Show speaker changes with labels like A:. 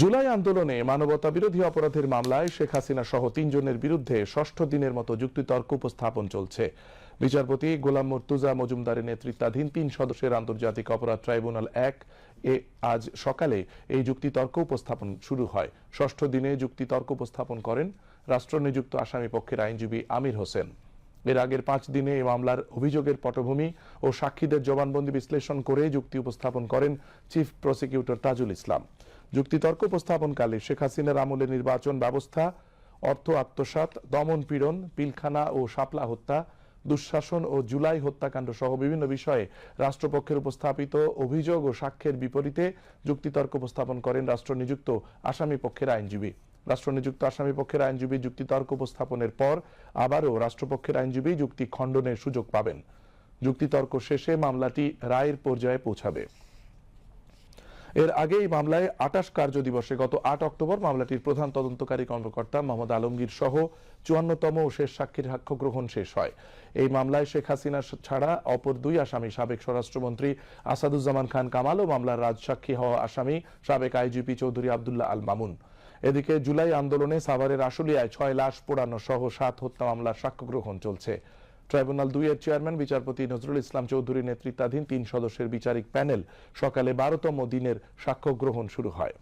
A: জুলাই আন্দোলনে মানবতা বিরোধী অপরাধের মামলায় শেখ হাসিনা সহ তিনজনের বিরুদ্ধে ষষ্ঠ দিনের মতো যুক্তিতর্ক উপস্থাপন চলছে। বিচারপতি গোলাম মর্তুজা মজুমদারের নেতৃত্বাধীন তিন সদস্যের আন্তর্জাতিক অপরাধ ট্রাইব্যুনাল এক এ আজ সকালে এই যুক্তিতর্ক উপস্থাপন শুরু হয়। ষষ্ঠ দিনে যুক্তিতর্ক উপস্থাপন করেন রাষ্ট্রনিযুক্ত আসামি পক্ষের আইনজীবী আমির হোসেন। এর আগের পাঁচ দিনে এই মামলার অভিযোগের পটভূমি ও সাক্ষীদের জবানবন্দি বিশ্লেষণ করে যুক্তি উপস্থাপন করেন চিফ প্রসিকিউটর তাজুল ইসলাম। যুক্তিতর্ক উপস্থাপনকালে শেখ হাসিনার আমলে নির্বাচন ব্যবস্থা, অর্থ আত্মসাৎ, দমন পীড়ন, পিলখানা ও শাপলা হত্যা, দুঃশাসন ও জুলাই হত্যাকাণ্ড সহ বিভিন্ন বিষয়ে রাষ্ট্রপক্ষের উপস্থাপিত অভিযোগ ও সাক্ষ্যের বিপরীতে যুক্তিতর্ক উপস্থাপন করেন রাষ্ট্রনিযুক্ত আসামি পক্ষের আইনজীবী। রাষ্ট্রনিযুক্ত আসামি পক্ষের আইনজীবী যুক্তিতর্ক উপস্থাপনের পর আবারও রাষ্ট্রপক্ষের আইনজীবী যুক্তি খণ্ডনের সুযোগ পাবেন। যুক্তিতর্ক শেষে মামলাটি রায়ের পর্যায়ে পৌঁছাবে। এর আগে এই মামলায় আটাশ কার্য দিবসে গত আট অক্টোবর মামলাটির প্রধান তদন্তকারী কর্মকর্তা মোহাম্মদ আলমগীর সহ চুয়ান্নতম ও শেষ সাক্ষীর সাক্ষ্য গ্রহণ শেষ হয়। এই মামলায় শেখ হাসিনা ছাড়া অপর দুই আসামি সাবেক স্বরাষ্ট্রমন্ত্রী আসাদুজ্জামান খান কামাল ও মামলার রাজসাক্ষী হওয়া আসামি সাবেক আইজিপি চৌধুরী আবদুল্লাহ আল মামুন। এদিকে জুলাই আন্দোলনে সাভারের আশুলিয়ায় ছয় লাশ পোড়ানো সহ সাত হত্যা মামলার সাক্ষ্য গ্রহণ চলছে। ট্রাইব্যুনাল দুই এর চেয়ারম্যান, বিচারপতি নজরুল ইসলাম চৌধুরী নেতৃত্বাধীন তিন সদস্যের বিচারিক প্যানেল সকালে বারোতম দিনের সাক্ষ্য গ্রহণ শুরু হয়।